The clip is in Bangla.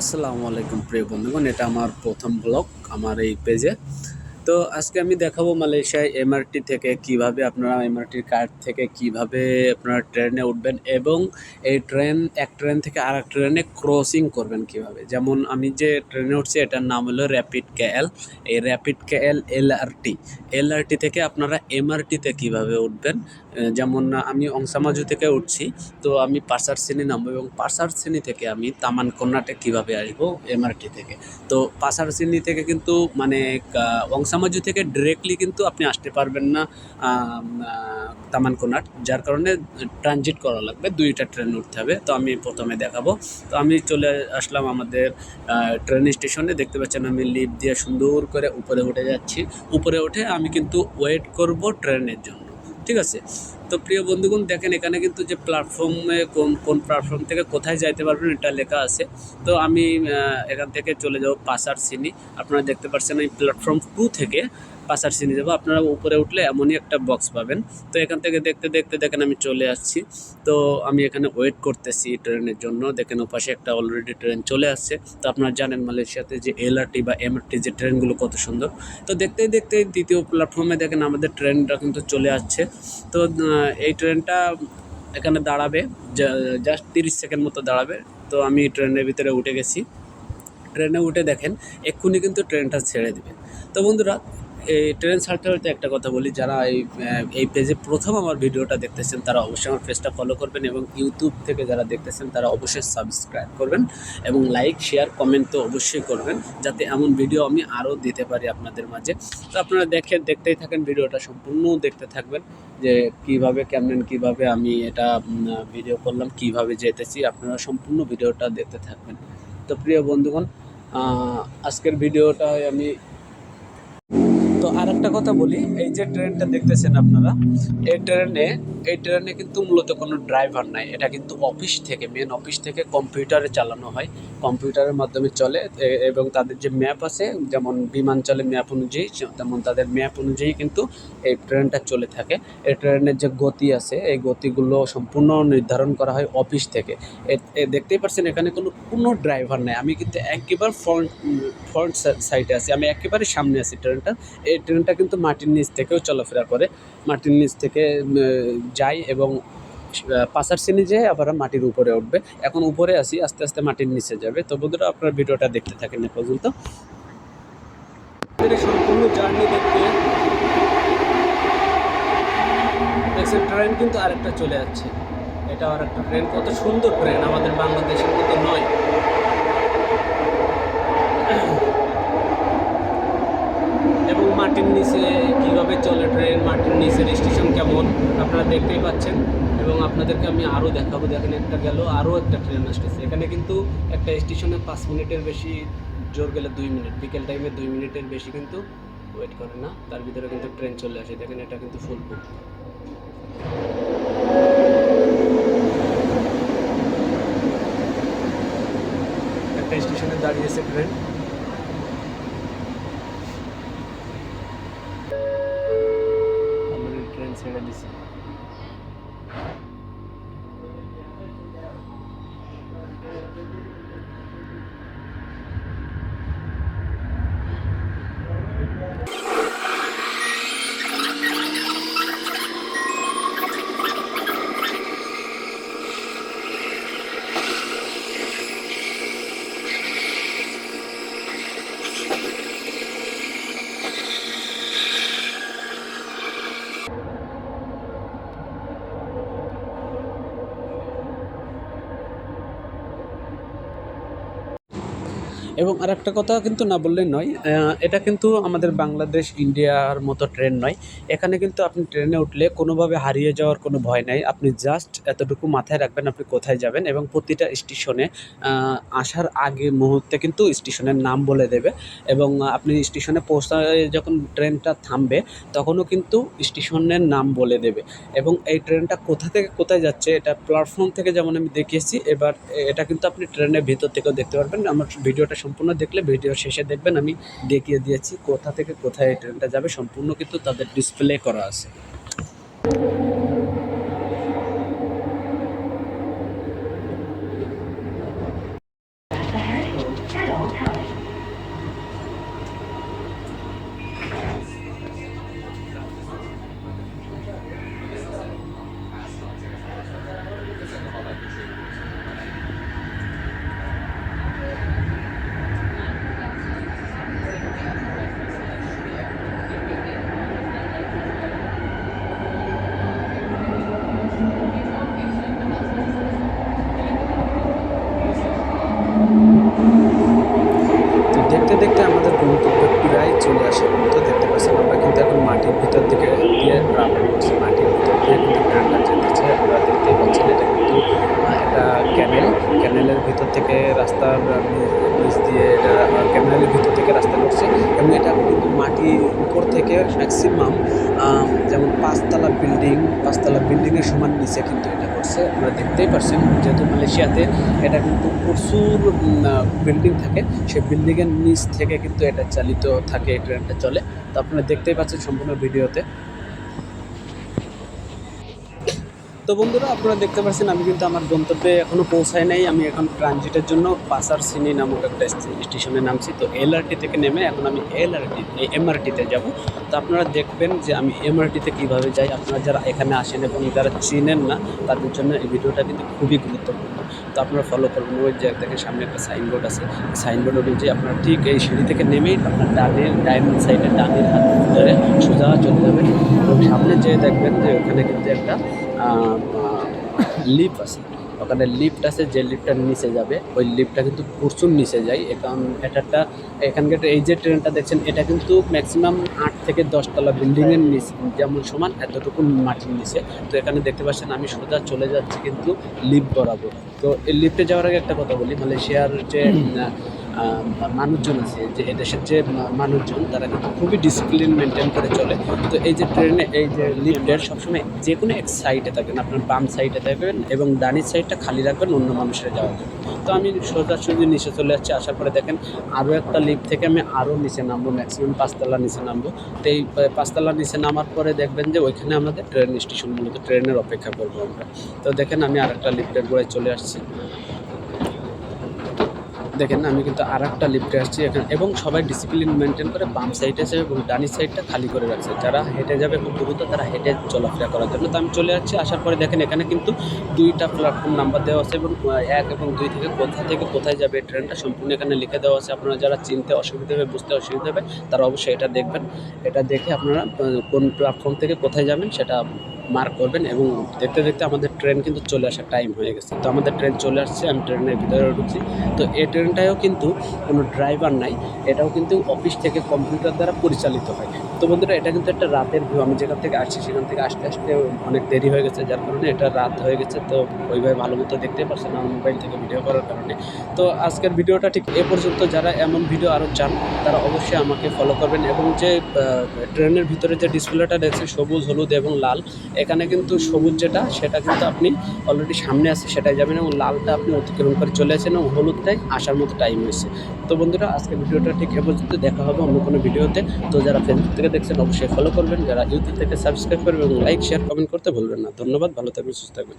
আসসালামু আলাইকুম প্রিয় বন্ধুগণ এটা আমার প্রথম ব্লগ আমার এই পেজে। তো আজকে আমি দেখাবো মালয়েশিয়ায় এমআরটি থেকে কীভাবে আপনারা এমআরটির কার্ড থেকে কীভাবে আপনারা ট্রেনে উঠবেন এবং এই ট্রেন এক ট্রেন থেকে আর এক ট্রেনে ক্রসিং করবেন কীভাবে। যেমন আমি যে ট্রেনে উঠছি এটার নাম হলো র্যাপিড কেএল এই র্যাপিড কেএল এলআরটি এলআরটি থেকে আপনারা এমআরটিতে কীভাবে উঠবেন? যেমন আমি অংসামাজু থেকে উঠছি তো আমি পার্সার শ্রেণি নামবো এবং পার্সার শ্রেণি থেকে আমি তামান কন্যাটে কীভাবে আসব এমআরটি থেকে। তো পার্সার শ্রেণি থেকে কিন্তু মানে আহ, অংসামাজু থেকে ডিরেক্টলি কিন্তু আপনি আসতে পারবেন না আম, আহ, তামান কোনাট যার কারণে ট্রানজিট করা লাগবে দুইটা ট্রেন উঠতে হবে। তো আমি প্রথমে দেখাবো। তো আমি চলে আসলাম আমাদের ট্রেন স্টেশনে দেখতে পাচ্ছেন আমি লিপ দিয়ে সুন্দর করে উপরে উঠে যাচ্ছি। উপরে উঠে আমি কিন্তু ওয়েট করব ট্রেনের জন্য। ঠিক আছে? তো প্রিয় বন্ধুগণ, দেখেন এখানে কিন্তু যে প্ল্যাটফর্মে কোন কোন প্ল্যাটফর্ম থেকে কোথায় যাইতে পারবেন এটা লেখা আছে। তো আমি এখান থেকে চলে যাব পাসার সিনি। আপনারা দেখতে পাচ্ছেন এই প্ল্যাটফর্ম টু থেকে পাসার সিনি যাব আপনারা উপরে উঠলে এমনই একটা বক্স পাবেন। তো এখান থেকে দেখতে দেখতে দেখেন আমি চলে আসছি। তো আমি এখানে ওয়েট করতেছি ট্রেনের জন্য। দেখেন ওপাশে একটা অলরেডি ট্রেন চলে আসছে। তো আপনারা জানেন মালয়েশিয়াতে যে এলআরটি বা এমআরটি যে ট্রেনগুলো কত সুন্দর। তো দেখতে দেখতে দ্বিতীয় প্ল্যাটফর্মে দেখেন আমাদের ট্রেনটা কিন্তু চলে আসছে। তো এই ট্রেনটা এখানে দাঁড়াবে। জাস্ট তিরিশ সেকেন্ড মতো দাঁড়াবে। তো আমি ট্রেনের ভিতরে উঠে গেছি। ট্রেনে উঠে দেখেন এক্ষুনি কিন্তু ট্রেনটা ছেড়ে দিবে। তো বন্ধুরা এই ট্রেন ছাড়তে ছাড়তে একটা কথা বলি, যারা এই এই পেজে প্রথম আমার ভিডিওটা দেখতেছেন, তারা অবশ্যই আমার পেজটা ফলো করবেন এবং ইউটিউব থেকে যারা দেখতেছেন, তারা অবশ্যই সাবস্ক্রাইব করবেন এবং লাইক শেয়ার কমেন্ট তো অবশ্যই করবেন, যাতে এমন ভিডিও আমি আরও দিতে পারি আপনাদের মাঝে। তো আপনারা দেখে দেখতেই থাকেন ভিডিওটা সম্পূর্ণ, দেখতে থাকবেন যে কীভাবে, কেমন, কীভাবে আমি এটা ভিডিও করলাম, কীভাবে যেতেছি, আপনারা সম্পূর্ণ ভিডিওটা দেখতে থাকবেন। তো প্রিয় বন্ধুগণ আজকের ভিডিওটা আমি তো আর একটা কথা বলি, এই যে ট্রেনটা দেখতেছেন আপনারা, এই ট্রেনে এই ট্রেনে কিন্তু মূলত কোনো ড্রাইভার নাই। এটা কিন্তু অফিস থেকে মেন অফিস থেকে কম্পিউটারে চালানো হয়। কম্পিউটারের মাধ্যমে চলে এবং তাদের যে ম্যাপ আছে, যেমন বিমান চলে ম্যাপ অনুযায়ী, তেমন তাদের ম্যাপ অনুযায়ী কিন্তু এই ট্রেনটা চলে থাকে। এই ট্রেনের যে গতি আছে, এই গতিগুলো সম্পূর্ণ নির্ধারণ করা হয় অফিস থেকে। দেখতেই পাচ্ছেন এখানে কোনো কোনো ড্রাইভার নেই। আমি কিন্তু একেবারে ফ্রন্ট ফ্রন্ট সাইডে আছি। আমি একেবারে সামনে আছি ট্রেনটা। এই ট্রেনটা কিন্তু মাটির নিচ থেকেও চলাফেরা করে। মাটির নিচ থেকে যায় এবং পাশার শ্রেণি যেয়ে আবার মাটির উপরে উঠবে। এখন উপরে আসি আস্তে আস্তে মাটির নিচে যাবে। তো বন্ধুরা, আপনার ভিডিওটা দেখতে থাকেন এ পর্যন্ত। সম্পূর্ণ জার্নি দেখতে। ট্রেন কিন্তু আরেকটা চলে যাচ্ছে। এটা আরেকটা ট্রেন। কত সুন্দর ট্রেন। আমাদের বাংলাদেশের মতো নয় এবং মাটির নিচে কীভাবে চলে ট্রেন মাটির নিচের স্টেশন কেমন আপনারা দেখতেই পাচ্ছেন। এবং আপনাদেরকে আমি আরও দেখাবো। দেখেন, একটা গেল, আরও একটা ট্রেন আসতেছে। এখানে কিন্তু একটা স্টেশনে পাঁচ মিনিটের বেশি জোর গেলে দুই মিনিট, বিকেল টাইমে দুই মিনিটের বেশি কিন্তু ওয়েট করে না। তার ভিতরে কিন্তু ট্রেন চলে আসে। দেখেন, এটা কিন্তু ফুল বুক একটা স্টেশনে দাঁড়িয়েছে ট্রেন। আমাদের এবং আরেকটা কথা কিন্তু না বললেই নয় এটা কিন্তু আমাদের বাংলাদেশ, ইন্ডিয়ার মতো ট্রেন নয়। এখানে কিন্তু আপনি ট্রেনে উঠলে কোনোভাবে হারিয়ে যাওয়ার কোনো ভয় নাই। আপনি জাস্ট এতটুকু মাথায় রাখবেন আপনি কোথায় যাবেন এবং প্রতিটা স্টেশনে আসার আগে মুহূর্তে কিন্তু স্টেশনের নাম বলে দেবে এবং আপনি স্টেশনে পৌঁছায় যখন ট্রেনটা থামবে তখনও কিন্তু স্টেশনের নাম বলে দেবে এবং এই ট্রেনটা কোথা থেকে কোথায় যাচ্ছে এটা প্ল্যাটফর্ম থেকে যেমন আমি দেখিয়েছি, এবার এটা কিন্তু আপনি ট্রেনের ভিতর থেকেও দেখতে পারবেন। আমার ভিডিওটা সম্পূর্ণ দেখলে ভিডিও শেষে দেখবেন আমি দেখিয়ে দিয়েছি কোথা থেকে কোথায় ট্রেনটা যাবে। সম্পূর্ণ কিন্তু তাদের ডিসপ্লে করা আছে। দেখতে আমাদের গন্তব্য প্রায় চলে আসে, তো দেখতে পাচ্ছেন আমরা কিন্তু এখন মাটির ভিতর দিকে দিয়ে ট্রাভেল করছি মাটির ভিতর দিয়ে কিন্তু ট্রেনটা যেতেছে আপনারা দেখতেই পাচ্ছেন এটা কিন্তু আহ, একটা ক্যানেল ক্যানেলের ভিতর থেকে রাস্তার নিচ দিয়ে ক্যানেলের ভিতর থেকে রাস্তা করছে এবং এটা কিন্তু মাটির উপর থেকে ম্যাক্সিমাম যেমন পাঁচতলা বিল্ডিং পাঁচতলা বিল্ডিংয়ের সমান নিচে কিন্তু এটা করছে আপনারা দেখতেই পাচ্ছেন যেহেতু মালয়েশিয়াতে এটা কিন্তু প্রচুর বিল্ডিং থাকে। সেই বিল্ডিংয়ের নিচ থেকে কিন্তু এটা চালিত থাকে, এই ট্রেনটা চলে। তো আপনারা দেখতেই পাচ্ছেন সম্পূর্ণ ভিডিওতে। তো বন্ধুরা, আপনারা দেখতে পাচ্ছেন আমি কিন্তু আমার গন্তব্যে এখনও পৌঁছায় নাই। আমি এখন ট্রানজিটের জন্য পাসার সিনি নামক একটা স্টেশনে নামছি। তো এলআরটি থেকে নেমে এখন আমি এলআরটি এমআরটিতে যাব। তো আপনারা দেখবেন যে আমি এমআরটিতে কীভাবে যাই। আপনারা যারা এখানে আসেন এবং যারা চিনেন না, তাদের জন্য এই ভিডিওটা কিন্তু খুবই গুরুত্বপূর্ণ। তো আপনারা ফলো করবেন। ওই যে দেখেন সামনে একটা সাইনবোর্ড আছে। সাইনবোর্ড অনুযায়ী আপনারা ঠিক এই সিঁড়ি থেকে নেমেই আপনার ডানের ডাইনিং সাইডে ডানের হাত ধরে সোজা চলে যাবেন। এবং সামনে যেয়ে দেখবেন যে ওখানে কিন্তু একটা লিফট আছে। ওখানে লিফট আছে, যে লিফটটার নিচে যাবে, ওই লিফটটা কিন্তু প্রচুর নিচে যায়। কারণ এটা এখানকার এই যে ট্রেনটা দেখছেন, এটা কিন্তু ম্যাক্সিমাম আট থেকে দশতলা বিল্ডিংয়ের নিচে, যেমন সমান, এতটুকু মাটির নিচে। তো এখানে দেখতে পাচ্ছেন, আমি সোজা চলে যাচ্ছি কিন্তু লিফট বরাবর। তো এই লিফটে যাওয়ার আগে একটা কথা বলি, মালয়েশিয়ার যে মানুষজন আছে, যে এদেশের যে মানুষজন, তারা কিন্তু খুবই ডিসিপ্লিন মেনটেন করে চলে। তো এই যে ট্রেনে এই যে লিফটের সবসময় যে কোনো এক সাইডে থাকবেন আপনার বাম সাইডে থাকবেন এবং ডানির সাইডটা খালি রাখবেন অন্য মানুষের যাওয়ার জন্য। তো আমি সোজাসুজি নিচে চলে যাচ্ছি, আসার পরে দেখেন আরও একটা লিফট থেকে আমি আরও নিচে নামবো ম্যাক্সিমাম পাঁচতলা নিচে নামবো। তো এই পাঁচতলা নিচে নামার পরে দেখবেন যে ওইখানে আমাদের ট্রেন স্টেশন মূলত ট্রেনের অপেক্ষা করব আমরা। তো দেখেন আমি আর একটা লিফটের গোড়ায় চলে আসছি। দেখেন আমি কিন্তু আর একটা লিফটে আসছি এখানে। এবং সবাই ডিসিপ্লিন মেনটেন করে বাম সাইডে আছে এবং ডানি সাইডটা খালি করে রাখছে। যারা হেঁটে যাবে খুব দ্রুত তারা হেঁটে চলাফেরা করার জন্য। তো আমি চলে যাচ্ছি, আসার পরে দেখেন এখানে কিন্তু দুইটা প্ল্যাটফর্ম নাম্বার দেওয়া আছে এবং এক এবং দুই থেকে কোথা থেকে কোথায় যাবে ট্রেনটা সম্পূর্ণ এখানে লিখে দেওয়া আছে। আপনারা যারা চিনতে অসুবিধা হবে, বুঝতে অসুবিধা হবে, তারা অবশ্যই এটা দেখবেন। এটা দেখে আপনারা কোন প্ল্যাটফর্ম থেকে কোথায় যাবেন সেটা মার্ক করবেন এবং দেখতে দেখতে আমাদের ট্রেন কিন্তু চলে আসার টাইম হয়ে গেছে। তো আমাদের ট্রেন চলে আসছে, আমি ট্রেনের ভিতরে ঢুকছি। তো এই ট্রেনটাও কিন্তু কোনো ড্রাইভার নাই, এটাও কিন্তু অফিস থেকে কম্পিউটার দ্বারা পরিচালিত হয়। তো বন্ধুরা, এটা কিন্তু একটা রাতের ভিউ আমি যেখান থেকে আসছি, সেখান থেকে আসতে আসতে অনেক দেরি হয়ে গেছে, যার কারণে এটা রাত হয়ে গেছে। তো ওইভাবে ভালো মতো দেখতে পারছে না মোবাইল থেকে ভিডিও করার কারণে। তো আজকের ভিডিওটা ঠিক এ পর্যন্ত। যারা এমন ভিডিও আরও চান, তারা অবশ্যই আমাকে ফলো করবেন। এবং যে ট্রেনের ভিতরে যে ডিসপ্লেটা রয়েছে, সবুজ, হলুদ এবং লাল, এখানে কিন্তু সবুজ যেটা, সেটা কিন্তু আপনি অলরেডি সামনে আছে, সেটাই যাবেন এবং লালটা আপনি অতিক্রম করে চলে আসেন এবং হলুদটাই আসার মতো টাইম হয়েছে। তো বন্ধুরা, আজকের ভিডিওটা ঠিক এ পর্যন্ত। দেখা হবে অন্য কোনো ভিডিওতে তো যারা ফেসবুক থেকে দেখছেন, অবশ্যই ফলো করবেন। যারা ইউটিউব থেকে সাবস্ক্রাইব করবেন এবং লাইক শেয়ার কমেন্ট করতে ভুলবেন না। ধন্যবাদ, ভালো থাকবেন, সুস্থ থাকবেন।